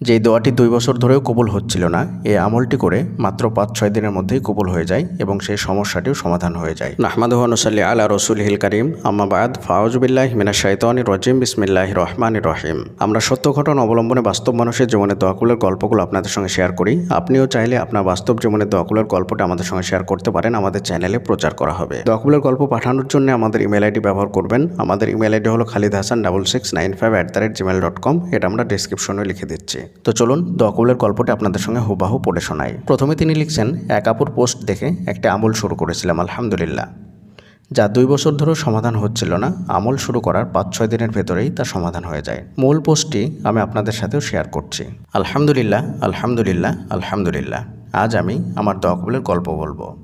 যেই দোয়াটি দুই বছর ধরেও কবুল হচ্ছিল না এই আমলটি করে মাত্র পাঁচ, ছয় দিনের মধ্যেই কবুল হয়ে যায় এবং সেই সমস্যাটিও সমাধান হয়ে যায়। নাহমাদুহানুসাল্লি আলা রসুল হিল করিম আম্মাবাদ ফাউজবিল্লাহ মিনা শাইতানি রজিম। বিসমিল্লাহ রহমান রহিম। আমরা সত্য ঘটনা অবলম্বনে বাস্তব মানুষের জীবনের দোয়াকুলের গল্পগুলো আপনাদের সঙ্গে শেয়ার করি। আপনিও চাইলে আপনার বাস্তব জীবনের দোয়াকুলের গল্পটা আমাদের সঙ্গে শেয়ার করতে পারেন। আমাদের চ্যানেলে প্রচার করা হবে। দোয়াকুলের গল্প পাঠানোর জন্য আমাদের ইমেল আইডি ব্যবহার করবেন। আমাদের ইমেল আইডি হলো Khalid Hasan double six nine five at the rate Gmail dot com এটা আমরা ডিসক্রিপশনে লিখে দিচ্ছি। তো চলুন দোয়াকুলের গল্পটি আপনাদের সঙ্গে হুবাহু পড়ে শোনাই। প্রথমে তিনি লিখছেন, এক আপুর পোস্ট দেখে একটা আমল শুরু করেছিলাম, আলহামদুলিল্লাহ। যা দুই বছর ধরেও সমাধান হচ্ছিল না, আমল শুরু করার পাঁচ ছয় দিনের ভেতরেই তা সমাধান হয়ে যায়। মূল পোস্টটি আমি আপনাদের সাথেও শেয়ার করছি। আলহামদুলিল্লাহ আলহামদুলিল্লাহ আলহামদুলিল্লাহ। আজ আমি আমার দোয়াকুলের গল্প বলব।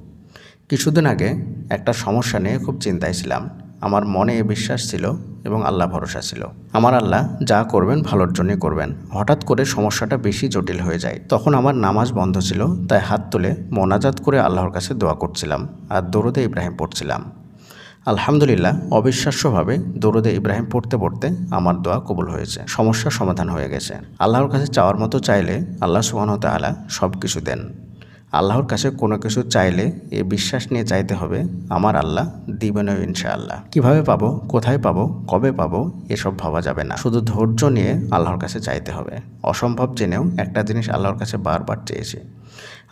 কিছুদিন আগে একটা সমস্যা নিয়ে খুব চিন্তায় ছিলাম। আমার মনে এ বিশ্বাস ছিল এবং আল্লাহ ভরসা ছিল। আমার আল্লাহ যা করবেন ভালোর জন্যই করবেন। হঠাৎ করে সমস্যাটা বেশি জটিল হয়ে যায়। তখন আমার নামাজ বন্ধ ছিল, তাই হাত তুলে মোনাজাত করে আল্লাহর কাছে দোয়া করছিলাম আর দরুদে ইব্রাহিম পড়ছিলাম। আলহামদুলিল্লাহ, অবিশ্বাস্যভাবে দরুদে ইব্রাহিম পড়তে পড়তে আমার দোয়া কবুল হয়েছে। সমস্যার সমাধান হয়ে গেছে। আল্লাহর কাছে চাওয়ার মতো চাইলে আল্লাহ সুবাহত আলা সব কিছু দেন। আল্লাহর কাছে কোনো কিছু চাইলে এ বিশ্বাস নিয়ে চাইতে হবে, আমার আল্লাহ দিবেন ইনশাআল্লাহ। কীভাবে পাবো, কোথায় পাবো, কবে পাবো, এসব ভাবা যাবে না। শুধু ধৈর্য নিয়ে আল্লাহর কাছে চাইতে হবে। অসম্ভব জেনেও একটা জিনিস আল্লাহর কাছে বারবার চেয়েছে।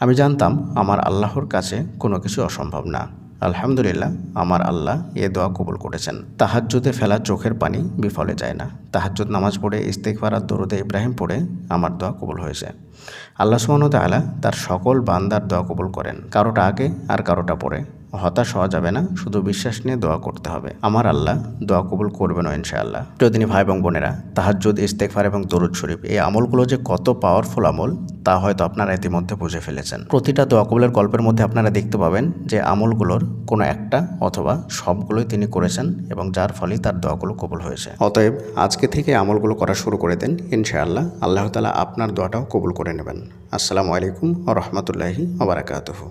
আমি জানতাম, আমার আল্লাহর কাছে কোনো কিছু অসম্ভব না। আলহামদুলিল্লাহ, আমার আল্লাহ এ দোয়া কবুল করেছেন। তাহাজ্জুদে ফেলা চোখের পানি বিফলে যায় না। তাহাজ্জুদ নামাজ পড়ে ইস্তেকবার আর দরুদে ইব্রাহিম পড়ে আমার দোয়া কবুল হয়েছে। আল্লাহ সুবহানাহু আলা তার সকল বান্দার দোয়া কবুল করেন, কারোটা আগে আর কারোটা পরে। হতাশ হওয়া যাবে না, শুধু বিশ্বাস নিয়ে দোয়া করতে হবে। আমার আল্লাহ দোয়া কবুল করবেন ইনশাআল্লাহ। প্রিয়দিনী ভাই এবং বোনেরা, তাহাজ্জুদ ইস্তেকফার এবং দরুদ শরীফ, এই আমলগুলো যে কত পাওয়ারফুল আমল, তা হয়তো আপনারা ইতিমধ্যে বুঝে ফেলেছেন। প্রতিটা দোয়া কবুলের গল্পের মধ্যে আপনারা দেখতে পাবেন যে আমলগুলোর কোনো একটা অথবা সবগুলোই তিনি করেছেন এবং যার ফলে তার দোয়াগুলো কবুল হয়েছে। অতএব আজকে থেকে আমলগুলো করা শুরু করে দেন, ইনশাআল্লাহ আল্লাহ তালা আপনার দোয়াটাও কবুল করে নেবেন। আসসালামু আলাইকুম ও রহমতুল্লাহি ওবরাকাতহু